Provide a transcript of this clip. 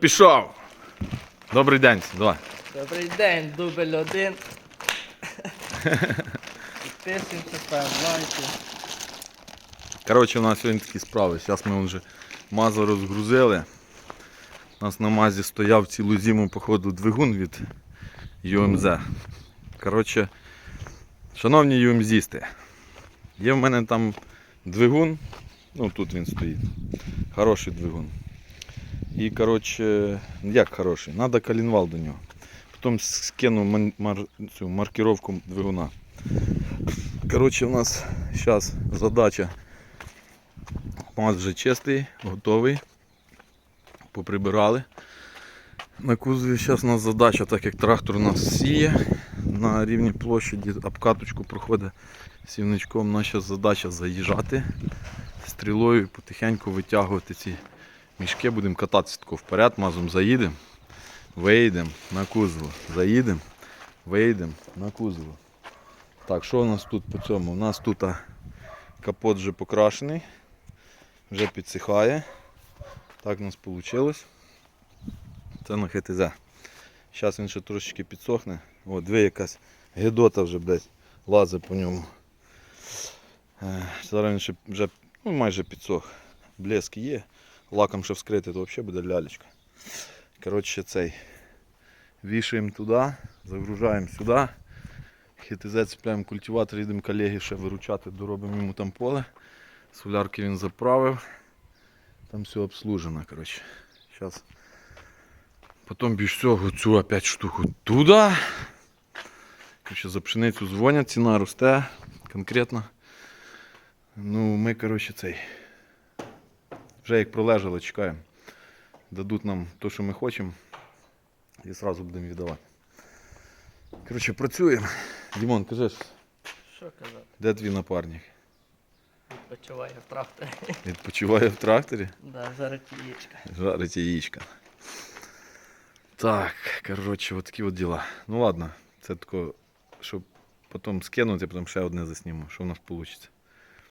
Пішов. Добрий день, давай. Добрий день, дубль один. Підписуємося, ставимо лайки. Коротше, у нас сьогодні такі справи. Зараз ми вже мазу розгрузили. У нас на мазі стояв цілу зиму, походу, двигун від ЮМЗ. Коротше, шановні ЮМЗісти, є в мене там двигун, ну тут він стоїть. Хороший двигун. І коротше, як хороший, треба калінвал до нього. Потім скину мар- цю маркировку двигуна. Коротше, у нас зараз задача Маз вже чистий, готовий. Поприбирали. На кузові зараз у нас задача, так як трактор у нас сіє на рівні площаді, обкаточку проходить сівничком. Нас задача заїжджати стрілою і потихеньку витягувати ці мішки. Будемо кататися тако вперед, мазом заїдемо, вийдемо на кузов, заїдемо, вийдемо на кузов. Так, що у нас тут по цьому? У нас тут капот вже покрашений вже підсихає. Так у нас вийшло. Це на ХТЗ. Зараз він ще трошечки підсохне. О, дві якась гедота вже блядь, лазить по ньому. Е, Зараз він ще вже ну, майже підсох. Блеск є. Лаком ще вскрити, то взагалі буде лялечка. Коротше, цей. Вішаємо туди, загружаємо сюди. ХТЗ цепляємо культиватор, їдемо колеги ще виручати, доробимо йому там поле. Солярки він заправив. Там все обслужено, коротше. Сейчас. Потім більш всього цю опять штуку туди. Коротше, за пшеницю дзвонять, ціна росте конкретно. Ну, ми, коротше, цей. Вже як пролежали, чекаємо. Дадуть нам те, що ми хочемо. І одразу будемо віддавати. Коротше, працюємо. Дімон, кажи, Що казати? де твій напарник? Відпочиває в тракторі. Відпочиває в тракторі? Да, зараз яєчка. Жарить яєчка. Так, коротше, от такі от діла. Ну ладно, це тако, щоб потім скинути, потім ще одне засніму, що в нас вийде.